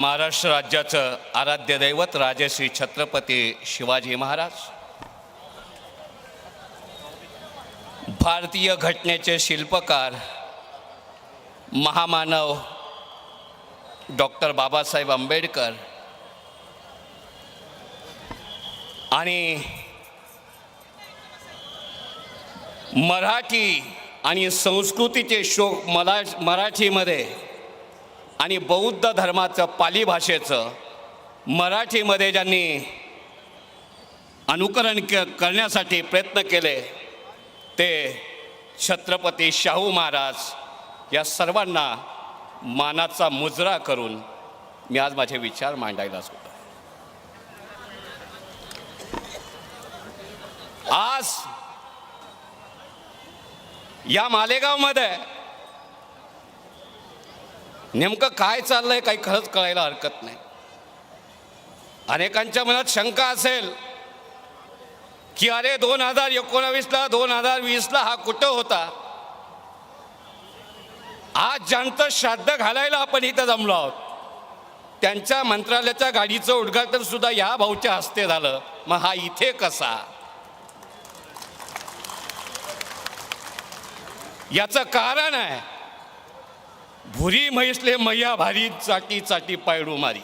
महाराष्ट्र राज्याचं आराध्य दैवत राजश्री छत्रपती शिवाजी महाराज. भारतीय घटनेचे शिल्पकार महामानव डॉक्टर बाबासाहेब आंबेडकर आणि मराठी आणि संस्कृतीचे शोक मला मराठीमध्ये आणि बौद्ध धर्माचं पाली भाषेचं मराठीमध्ये ज्यांनी अनुकरण क करण्यासाठी प्रयत्न केले ते छत्रपती शाहू महाराज या सर्वांना मानाचा मुजरा करून मी आज माझे विचार मांडायला होतो आज या मालेगावमध्ये नेमकं काय चाललंय काही खरंच कळायला हरकत नाही. अनेकांच्या मनात शंका असेल की अरे दोन हजार एकोणावीसला दोन हजार वीसला हा कुठं होता? आज ज्यांचं श्राद्ध घालायला आपण इथं जमलो आहोत त्यांच्या मंत्रालयाच्या गाडीचं उद्घाटन सुद्धा या भाऊच्या हस्ते झालं. मग हा इथे कसा? याचं कारण आहे भुरी म्हैसले मैया भारी चाटी चाटी पायडू मारी.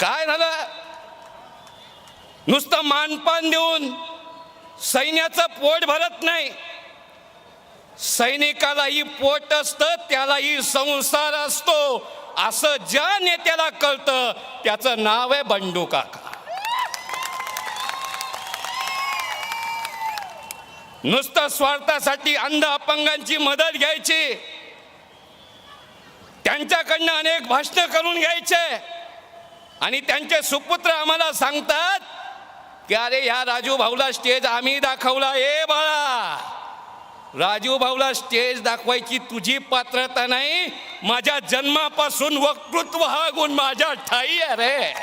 काय झालं? नुसतं मानपान देऊन सैन्याचं पोट भरत नाही. सैनिकालाही पोट असतं त्यालाही संसार असतो. असं ज्या नेत्याला कळतं त्याचं नाव आहे बंडू काका. नुसतं स्वार्थासाठी अंध अपंगांची मदत घ्यायची. त्यांच्याकडनं अनेक भाषणं करून घ्यायचे. आणि त्यांचे सुपुत्र आम्हाला सांगतात की अरे ह्या राजू भाऊला स्टेज आम्ही दाखवला. ए बाळा! राजू भाऊला स्टेज दाखवायची तुझी पात्रता नाही. माझ्या जन्मापासून वक्तृत्व हा गुण माझ्या ठाई आहे रे.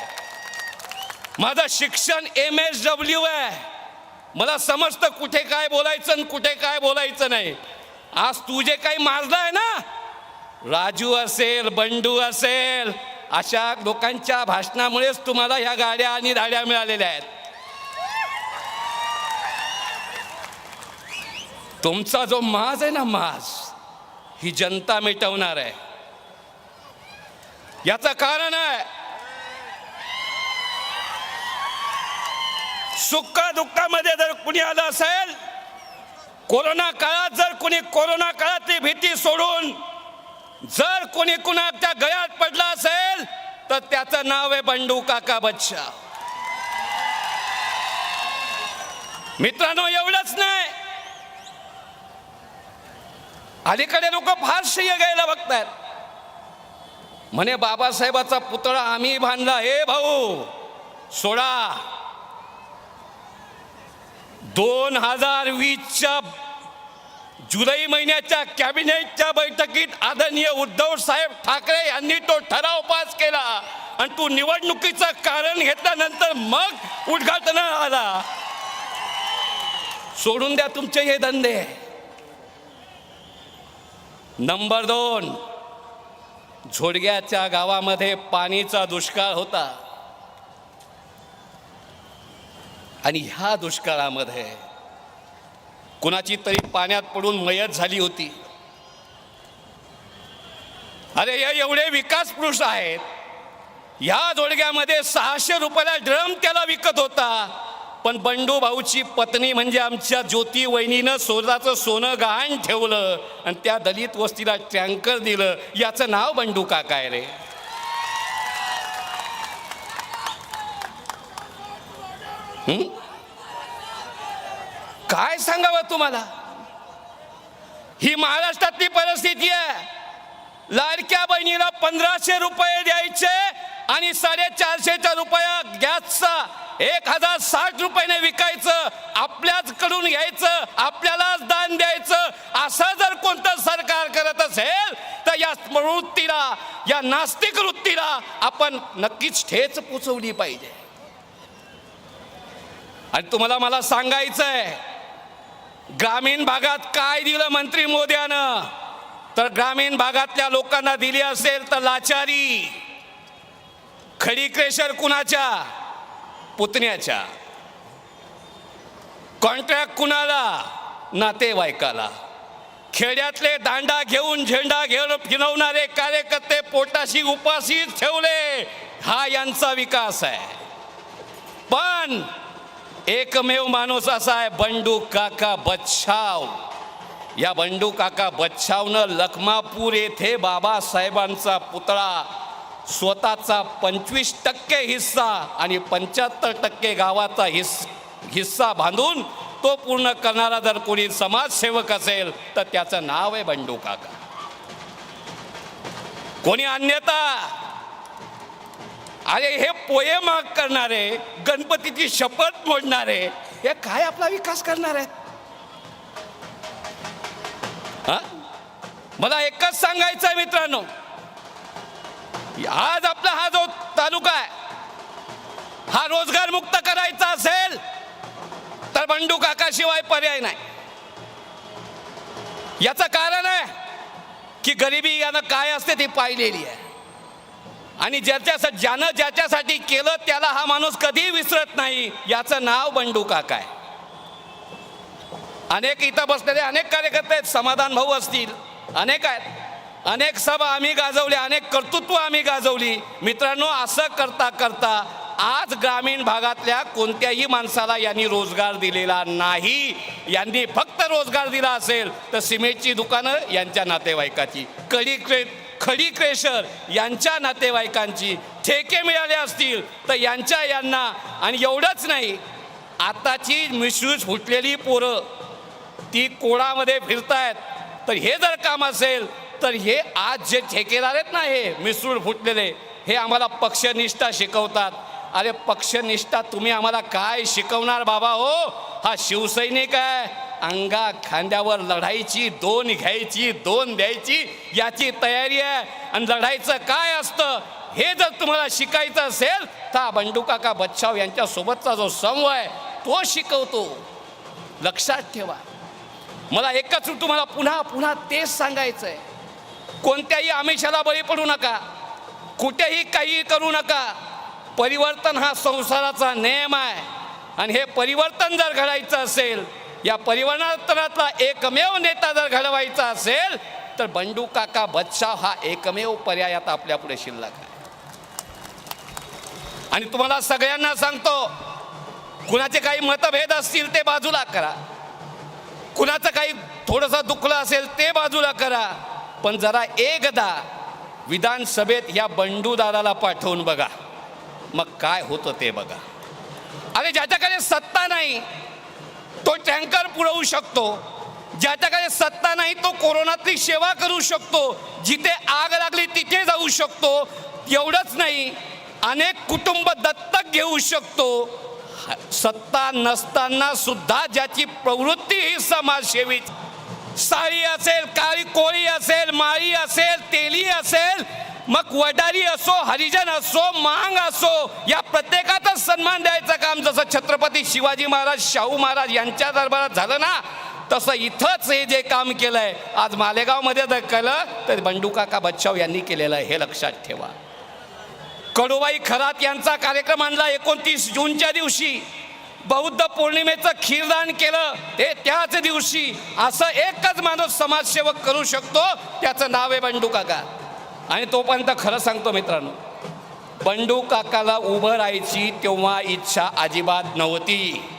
माझं शिक्षण एम एस डब्ल्यू आहे. मला समजतं कुठे काय बोलायचं आणि कुठे काय बोलायचं नाही. आज तू जे काही माजलं आहे ना राजू असेल बंडू असेल अशा लोकांच्या भाषणामुळेच तुम्हाला ह्या गाड्या आणि धाड्या मिळालेल्या आहेत. तुमचा जो माज आहे ना माज ही जनता मिटवणार आहे. याचं कारण आहे सुख दुःखामध्ये जर कुणी आलं असेल कोरोना काळात जर कुणी कोरोना काळातली भीती सोडून जर कोणी कुणाच्या गळ्यात पडला असेल तर त्याचं नाव आहे बंडू काका बच्चा. मित्रांनो एवढंच नाही. अलीकडे लोक फार श्रेय घ्यायला बघतात म्हणे बाबासाहेबाचा पुतळा आम्ही बांधला. हे भाऊ सोडा. दोन हजार वीसच्या जुलै महिन्याच्या कॅबिनेटच्या बैठकीत आदरणीय उद्धव साहेब ठाकरे यांनी तो ठराव पास केला. आणि तू निवडणुकीचं कारण घेतल्यानंतर मग उद्घाटन आला. सोडून द्या तुमचे हे धंदे. नंबर दोन झोडग्याच्या गावामध्ये पाणीचा दुष्काळ होता. आणि ह्या दुष्काळामध्ये कुणाची तरी पाण्यात पडून मयत झाली होती. अरे हे एवढे विकास पुरुष आहेत. ह्या जोडग्यामध्ये सहाशे रुपयाला ड्रम त्याला विकत होता. पण बंडू भाऊची पत्नी म्हणजे आमच्या ज्योती वहिनीनं सोजाचं सोनं गहाण ठेवलं आणि त्या दलित वस्तीला टँकर दिलं. याचं नाव बंडू काका आहे रे. काय सांगावं तुम्हाला? ही महाराष्ट्रातली परिस्थिती आहे. लाडक्या बहिणीला पंधराशे रुपये द्यायचे आणि साडेचारशेच्या रुपया गॅसचा एक हजार साठ रुपयाने विकायचं आपल्याच कडून घ्यायचं आपल्यालाच दान द्यायचं असं जर कोणतं सरकार करत असेल तर या वृत्तीला या नास्तिक वृत्तीला आपण नक्कीच ठेच पोचवली पाहिजे. आणि तुम्हाला मला सांगायचं आहे ग्रामीण भागात काय दिलं मंत्री मोद्यानं? तर ग्रामीण भागातल्या लोकांना दिली असेल तर लाचारी खडी क्रेशर कुणाच्या? पुतण्याच्या. कॉन्ट्रॅक्ट कुणाला? नातेवाईकाला. खेड्यातले दांडा घेऊन झेंडा घेऊन फिरवणारे कार्यकर्ते पोटाशी उपाशी ठेवले. हा यांचा विकास आहे. पण एकमेव माणूस असा आहे बंडू काका बच्छाव. या बंडू काका बच्छावनं लखमापूर येथे बाबासाहेबांचा पुतळा स्वतःचा पंचवीस टक्के हिस्सा आणि पंच्याहत्तर टक्के गावाचा हिस् हिस्सा बांधून तो पूर्ण करणारा जर कोणी समाजसेवक असेल तर त्याचं नाव आहे बंडू काका. कोणी अन्यथा अरे हे पोयम करणारे गणपतीची शपथ मोडणारे हे काय आपला विकास करणार आहेत? हा? मला एकच सांगायचं आहे मित्रांनो. आज आपला हा जो तालुका आहे हा रोजगार मुक्त करायचा असेल तर बंडू काकाशिवाय पर्याय नाही. याचं कारण आहे की गरिबी यानं काय असते ती पाहिलेली आहे. आणि ज्याच्या ज्यानं ज्याच्यासाठी केलं त्याला हा माणूस कधीही विसरत नाही. याचं नाव बंडू काका आहे. अनेक इथं बसलेले अनेक कार्यकर्ते आहेत समाधान भाऊ असतील. अनेक आहेत. अनेक सभा आम्ही गाजवल्या अनेक कर्तृत्व आम्ही गाजवली. मित्रांनो असं करता करता आज ग्रामीण भागातल्या कोणत्याही माणसाला यांनी रोजगार दिलेला नाही. यांनी फक्त रोजगार दिला असेल तर सिमेंटची दुकानं यांच्या नातेवाईकाची. कडी क्रे खडी क्रेशर यांच्या नातेवाईकांची ठेके मिळाले असतील तर यांच्या यांना आणि एवढंच नाही आताची मिसळूस फुटलेली पोरं ती कोळामध्ये फिरतायत. तर हे जर काम असेल तर हे आज जे ठेकेदार आहेत ना हे मिसळून फुटलेले हे आम्हाला पक्षनिष्ठा शिकवतात. अरे पक्षनिष्ठा तुम्ही आम्हाला काय शिकवणार बाबा हो? हा शिवसैनिक आहे. अंगा खांद्यावर लढायची दोन घ्यायची दोन द्यायची याची तयारी आहे. आणि लढायचं काय असतं हे जर तुम्हाला शिकायचं असेल तर हा बंडू काका बच्छाव यांच्यासोबतचा जो समूह आहे तो शिकवतो. लक्षात ठेवा. मला एकच तुम्हाला पुन्हा पुन्हा तेच सांगायचं आहे कोणत्याही आमिषाला बळी पडू नका. कुठेही काही करू नका. परिवर्तन हा संसाराचा नियम आहे. आणि हे परिवर्तन जर घडायचं असेल या परिवर्तनातला एकमेव नेता जर घडवायचा असेल तर बंडू काका बच्चा हा एकमेव पर्याय आता आपल्यापुढे शिल्लक आहे. आणि तुम्हाला सगळ्यांना सांगतो कुणाचे काही मतभेद असतील ते बाजूला करा. कुणाचं काही थोडंसं दुखलं असेल ते बाजूला करा. पण जरा एकदा विधानसभेत या बंडू दादाला पाठवून बघा. मग काय होतं ते बघा. अरे ज्याच्याकडे सत्ता नाही तो टँकर पुरवू शकतो. ज्याच्याकडे सत्ता नाही तो कोरोनातली सेवा करू शकतो. जिथे आग लागली तिथे जाऊ शकतो. एवढंच नाही अनेक कुटुंब दत्तक घेऊ शकतो. सत्ता नसताना सुद्धा ज्याची प्रवृत्ती ही समाजसेवी साळी असेल काळी कोळी असेल माळी असेल तेली असेल मग वडारी असो हरिजन असो मांग असो या प्रत्येकाचाच सन्मान द्यायचं काम जसं छत्रपती शिवाजी महाराज शाहू महाराज यांच्या दरबारात झालं ना तसं इथंच हे जे काम केलंय. आज मालेगावमध्ये जर केलं तर बंडू काका बच्चाव यांनी केलेलं आहे हे लक्षात ठेवा. कडूबाई खरात यांचा कार्यक्रम आणला एकोणतीस जूनच्या दिवशी. बौद्ध पौर्णिमेचं खीरदान केलं ते त्याच दिवशी. असं एकच माणूस समाजसेवक करू शकतो त्याचं नाव आहे बंडू काका. आणि तोपर्यंत खरं सांगतो मित्रांनो बंडू काकाला उभं राहायची तेव्हा इच्छा अजिबात नव्हती.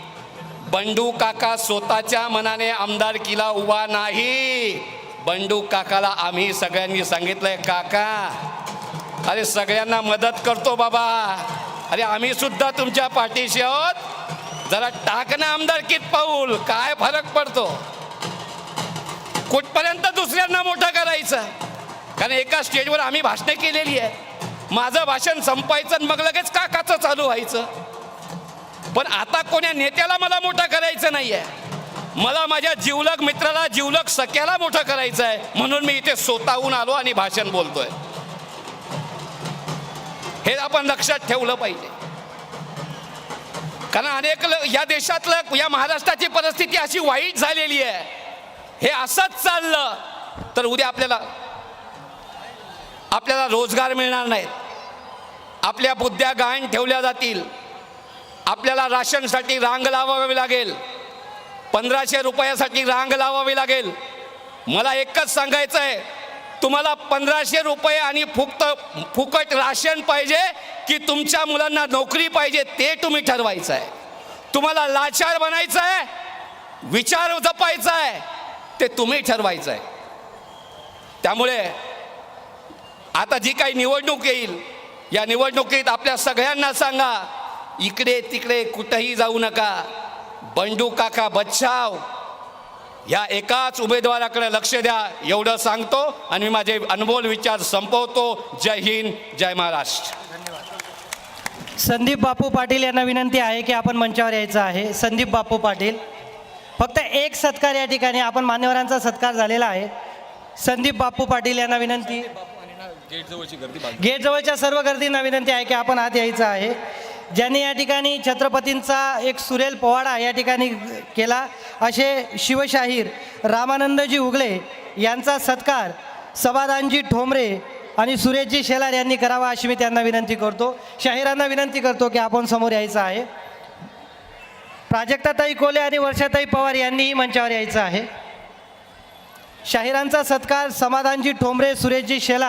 बंडू काका स्वतःच्या मनाने आमदारकीला उभा नाही. बंडू काकाला आम्ही सगळ्यांनी सांगितलंय काका अरे सगळ्यांना मदत करतो बाबा. अरे आम्ही सुद्धा तुमच्या पाठीशी आहोत. जरा टाक ना आमदारकीत पाऊल काय फरक पडतो? कुठपर्यंत दुसऱ्यांना मोठं करायचं? कारण एका स्टेजवर आम्ही भाषणे केलेली आहे. माझं भाषण संपायचं आणि मग लगेच काकाचं चालू व्हायचं. पण आता कोण्या नेत्याला मला मोठं करायचं नाही आहे मला माझ्या जिवलग मित्राला जिवलग सख्याला मोठं करायचं आहे. म्हणून मी इथे स्वतःहून आलो आणि भाषण बोलतोय. हे आपण लक्षात ठेवलं पाहिजे. कारण अनेक या देशातलं या महाराष्ट्राची परिस्थिती अशी वाईट झालेली आहे. हे असंच चाललं तर उद्या आपल्याला आपल्याला रोजगार मिळणार नाहीत. आपल्या बुद्ध्या गायन ठेवल्या जातील. आपल्याला राशनसाठी रांग लावावी लागेल. पंधराशे रुपयासाठी रांग लावावी लागेल. मला एकच सांगायचं आहे तुम्हाला पंधराशे रुपये आणि फुक्त फुकट राशन पाहिजे की तुमच्या मुलांना नोकरी पाहिजे ते तुम्ही ठरवायचं आहे तुम्हाला लाचार बनायचं आहे विचार जपायचा आहे ते तुम्ही ठरवायचं आहे त्यामुळे आता जी काही निवडणूक येईल या निवडणुकीत आपल्या सगळ्यांना सांगा इकडे तिकडे कुठंही जाऊ नका. बंडू काका बच्चाव या एकाच उमेदवाराकडे लक्ष द्या एवढं सांगतो आणि मी माझे अनमोल विचार संपवतो. जय हिंद जय महाराष्ट्र. संदीप बापू पाटील यांना विनंती आहे की आपण मंचावर यायचं आहे. संदीप बापू पाटील फक्त एक सत्कार या ठिकाणी आपण मान्यवरांचा सत्कार झालेला आहे. संदीप बापू पाटील यांना विनंती. गेट जवळच्या सर्व गर्दींना विनंती आहे की आपण आत यायचं आहे. ज्यांनी या ठिकाणी छत्रपतींचा एक सुरेल पोवाडा या ठिकाणी केला असे शिवशाहीर रामानंदजी उगले यांचा सत्कार समाधानजी ठोंबरे आणि सुरेशजी शेलार यांनी करावा अशी मी त्यांना विनंती करतो. शाहिरांना विनंती करतो की आपण समोर यायचं आहे. प्राजक्ताताई कोले आणि वर्षाताई पवार यांनीही मंचावर यायचं आहे. शाहिरांचा सत्कार समाधानजी ठोंबरे सुरेशजी शेलार